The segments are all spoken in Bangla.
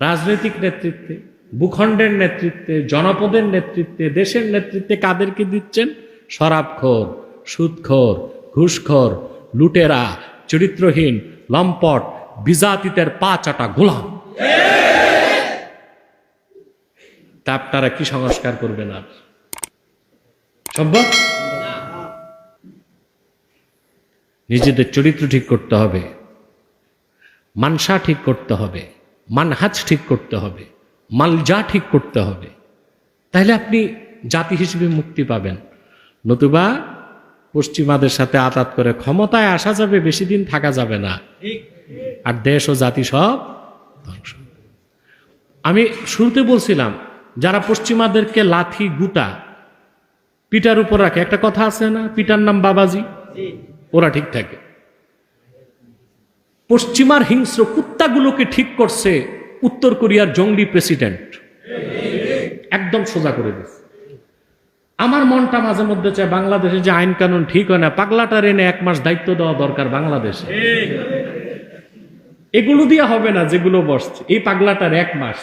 রাজনৈতিক নেতৃত্বে, ভূখণ্ডের নেতৃত্বে, জনপদের নেতৃত্বে, দেশের নেতৃত্বে কাদেরকে দিচ্ছেন? শরাবখোর, সুদখোর, ঘুষখোর, লুটেরা, চরিত্রহীন, লম্পট বিজাতিতের পা চাটা গোলাম। তা আপনারা কি সংস্কার করবেন আর? সম্ভব? নিজেদের চরিত্র ঠিক করতে হবে, মানসা ঠিক করতে হবে। মানহাজ ঠিক করতে হবে, মালজা ঠিক করতে হবে। তাহলে আপনি জাতি হিসেবে মুক্তি পাবেন। নতুবা পশ্চিমাদের সাথে আতাত করে ক্ষমতায় আসা যাবে, বেশি দিন থাকা যাবে না। আর দেশ ও জাতি সব ধ্বংস। আমি শুরুতে বলছিলাম, যারা পশ্চিমাদেরকে লাথি গুটা পিটার উপর রাখে, একটা কথা আছে না? পিটার নাম বাবাজি? ওরা ঠিক থাকে। পশ্চিমার হিংস্র কুত্তাগুলোকে ঠিক করছে উত্তর কোরিয়ার জঙ্গলি প্রেসিডেন্ট। একদম সোজা করে দিচ্ছে আমার মনটা মাঝে মধ্যে চায় বাংলাদেশে যে আইন কানুন ঠিক হয় না, পাগলাটার এনে এক মাস দায়িত্ব দেওয়া দরকার বাংলাদেশে। এগুলো দিয়ে হবে না যেগুলো বসছে, এই পাগলাটার এক মাস।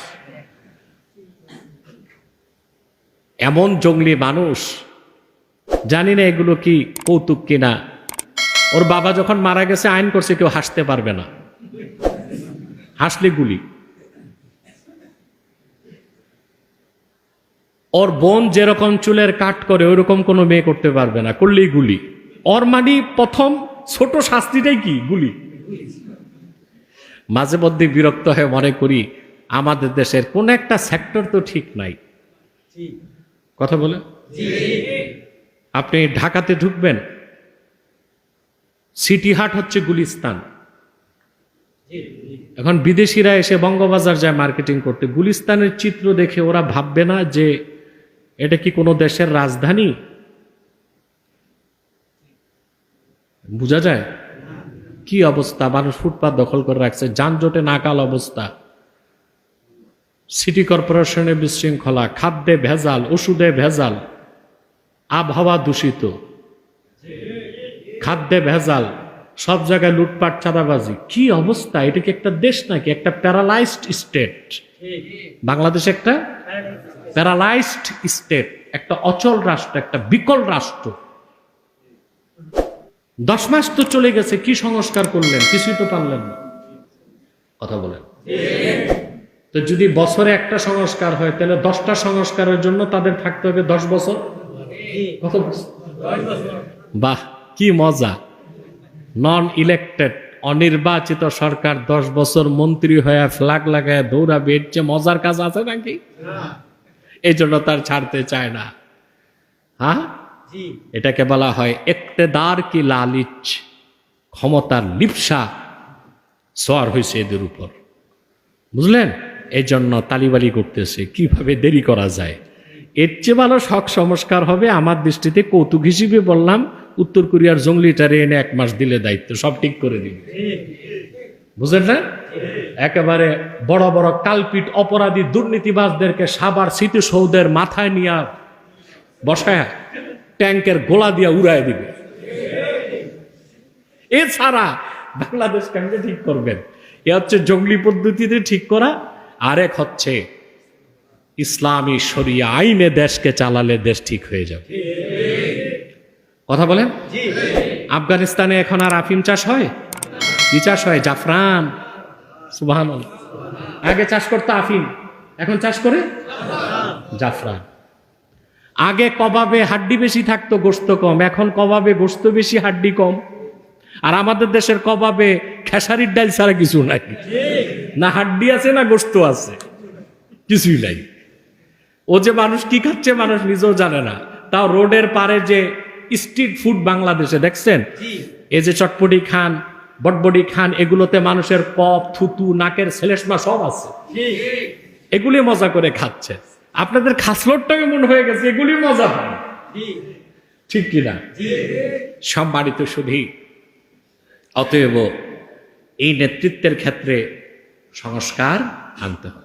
এমন জঙ্গলি মানুষ, জানি না এগুলো কি কৌতুক কিনা। ওর বাবা যখন মারা গেছে আইন করছে কেউ হাসতে পারবে না। হাসলে গুলি। ওর বোন যেরকম চুলের কাট করে ওইরকম কোনো মেয়ে করতে পারবে না করলেই গুলি। ওর মানে প্রথম ছোট শাস্তিটাই কি? গুলি। মাঝে মধ্যে বিরক্ত হয়ে মনে করি আমাদের দেশের কোন একটা সেক্টর তো ঠিক নাই। কথা বলে? আপনি ঢাকাতে ঢুকবেন সিটি হাট হচ্ছে গুলিস্তান। এখন বিদেশিরা এসে বঙ্গবাজার যায় মার্কেটিং করতে। গুলিস্তানের চিত্র দেখে ওরা ভাববে না যে এটা কি কোনো দেশের রাজধানী? বোঝা যায়? কি অবস্থা? মানুষ ফুটপাত দখল করে রাখছে। যানজটে নাকাল অবস্থা। সিটি কর্পোরেশনের বিশৃঙ্খলা, খাদ্যে ভেজাল, ওষুধে ভেজাল, আবহাওয়া দূষিত। খাদ্যে ভেজাল, সব জায়গায় লুটপাট, চাঁদাবাজি। কি অবস্থা? এটা কি একটা দেশ নাকি? একটা প্যারালাইজড স্টেট। বাংলাদেশ একটা প্যারালাইজড স্টেট, একটা অচল রাষ্ট্র, একটা বিকল রাষ্ট্র। দশ মাস তো চলে গেছে, কি সংস্কার করলেন? কিছুই তো পারলেন না। কথা বলেন। তো যদি বছরে একটা সংস্কার হয়, তাহলে দশটা সংস্কারের জন্য তাদের থাকতে হবে দশ বছর? কত বছর? বাহ। কি মজা? নন ইলেক্টেড অনির্বাচিত সরকার দশ বছর মন্ত্রী হয়ে ফ্ল্যাগ লাগায় দৌড়াবে এর চেয়ে মজার কাজ আছে নাকি? এই জন্য তার ছাড়তে চায় না। হ্যাঁ? এটাকে বলা হয় একতেদার কি লালিচ ক্ষমতার লিপসা সোয়ার হয়েছে এদের উপর। বুঝলেন? এই জন্য তালিবালি করতেছে। কীভাবে দেরি করা যায়? এর চেয়ে ভালো শখ সংস্কার হবে আমার দৃষ্টিতে কৌতুক হিসেবে বললাম উত্তর কোরিয়ার জঙ্গলিটারে এনে এক মাস দিলে দায়িত্ব, সব ঠিক করে দিবে। বুঝলেন না? একেবারে বড় বড় কালপিট অপরাধী দুর্নীতিবাজদেরকে সাবার স্মৃতিসৌধের মাথায় নিয়ে বসায় ট্যাঙ্কের গোলা দিয়া উড়ায় দিবে। এছাড়া বাংলাদেশ কেমনে ঠিক করবেন এ হচ্ছে জঙ্গলি পদ্ধতিতে ঠিক করা, আরেক হচ্ছে ইসলামী শরিয়া আইনে দেশকে চালালে দেশ ঠিক হয়ে যাবে। কথা বলেন? আফগানিস্তানে এখন আর আফিম চাষ হয়? কি চাষ হয়? জাফরান। সুবাহান আগে চাষ করতো আফিম। এখন চাষ করে? জাফরান। আগে কবাবে হাড্ডি বেশি থাকতো গোস্ত কম। এখন কবাবে গোস্ত বেশি হাড্ডি কম। আর আমাদের দেশের কবাবে খেসারির ডাল ছাড়া কিছু নাই। না হাড্ডি আছে না গোস্ত আছে। কিছুই নাই। ও যে মানুষ কি খাচ্ছে মানুষ নিজেও জানে না। তাও রোডের পারে যে স্ট্রিট ফুড বাংলাদেশে দেখছেন? এই যে চটপটি খান বটবডি খান এগুলোতে মানুষের কফ থুতু নাকের ছেলেসমা সব আছে। এগুলি মজা করে খাচ্ছে। আপনাদের খাসলটটাও এমন হয়ে গেছে এগুলি মজা হয় ঠিক কিনা সব বাড়িতে শুধু অতএব এই নেতৃত্বের ক্ষেত্রে সংস্কার আনতে হবে।